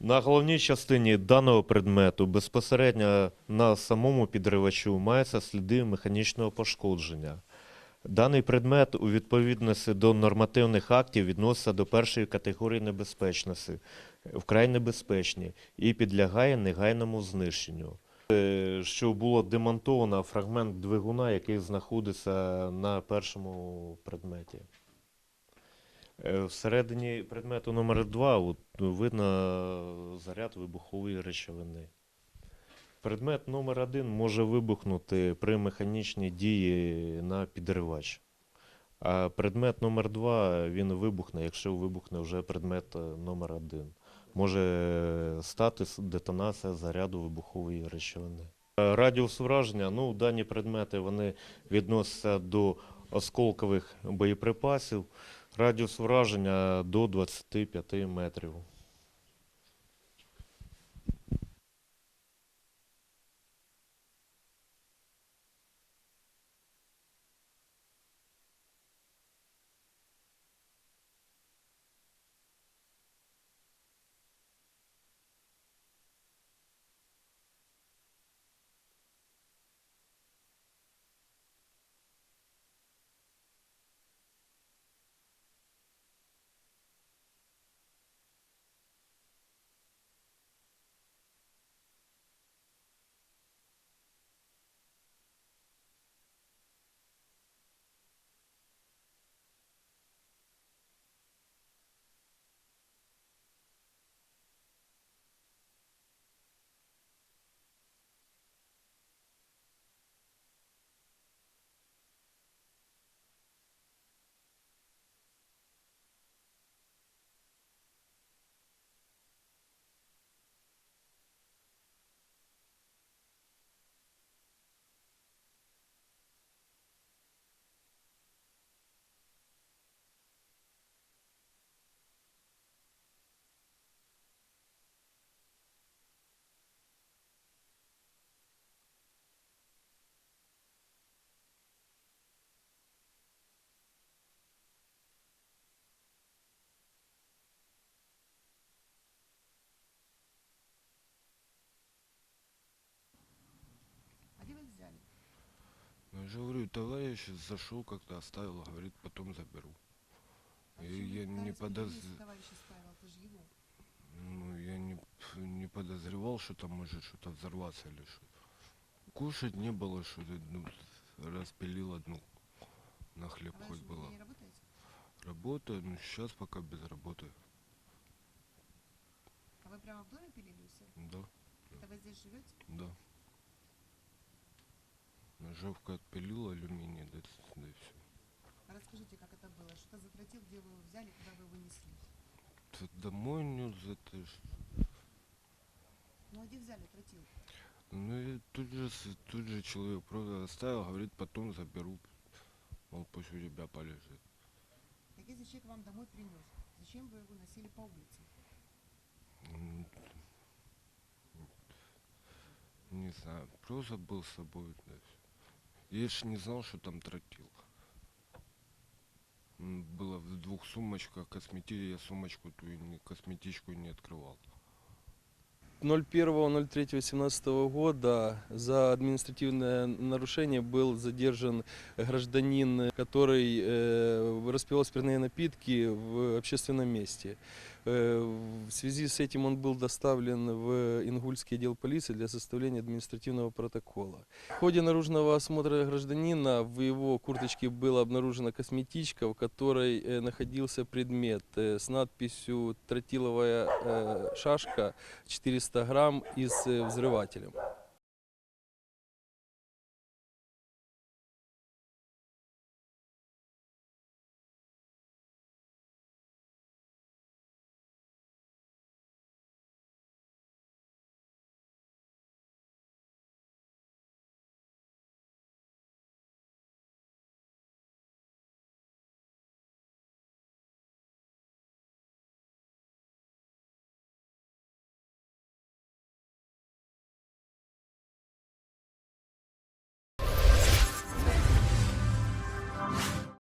На головній частині даного предмету безпосередньо на самому підривачу маються сліди механічного пошкодження. Даний предмет у відповідності до нормативних актів відноситься до першої категорії небезпечності, вкрай небезпечні, і підлягає негайному знищенню. Е, Що було демонтовано фрагмент двигуна, який знаходиться на першому предметі. Е, Всередині предмету номер 2 от, видно заряд вибухової речовини. Предмет номер 1 може вибухнути при механічній дії на підривач. А предмет номер 2 він вибухне, якщо вибухне вже предмет е, номер 1. Може статись детонація заряду вибухової речовини. Е, Радіус враження, ну, дані предмети вони відносяться до осколкових боєприпасів. Радіус враження до 25 метрів. Я же говорю, товарищ зашел как-то, оставил, говорит, потом заберу. А И я не пытались подоз... перевести товарища Спайва? Это же его. ну, я не, не подозревал, что там может что-то взорваться или что. Кушать не было, что ли, ну, распилил одну. На хлеб А хоть было. Работаю, ну сейчас пока без работы. А вы прямо в доме пилили себя? Да, Это вы здесь живете? да. Ножовка отпилила алюминий, да, да и все. А расскажите, как это было? Что за тротил, где вы его взяли, куда вы его несли? Тут домой нес это ж. Ну а где взяли тротил? Ну и тут же, тут же человек просто оставил, говорит, потом заберу. Мол, пусть у тебя полежит. Так если человек вам домой принес, зачем вы его носили по улице? Не знаю, просто был с собой. да. Я ж не знал, что там тротил. М, Было в двух сумочках косметики, я сумочку ту и не, косметичку не открывал. 01.03.17 года за административное нарушение был задержан гражданин, который э, распивал спиртные напитки в общественном месте. Э, в связи с этим он был доставлен в Ингульский отдел полиции для составления административного протокола. В ходе наружного осмотра гражданина в его курточке была обнаружена косметичка, в которой э, находился предмет э, с надписью «Тротиловая э, шашка 400 грамм и с э, взрывателем».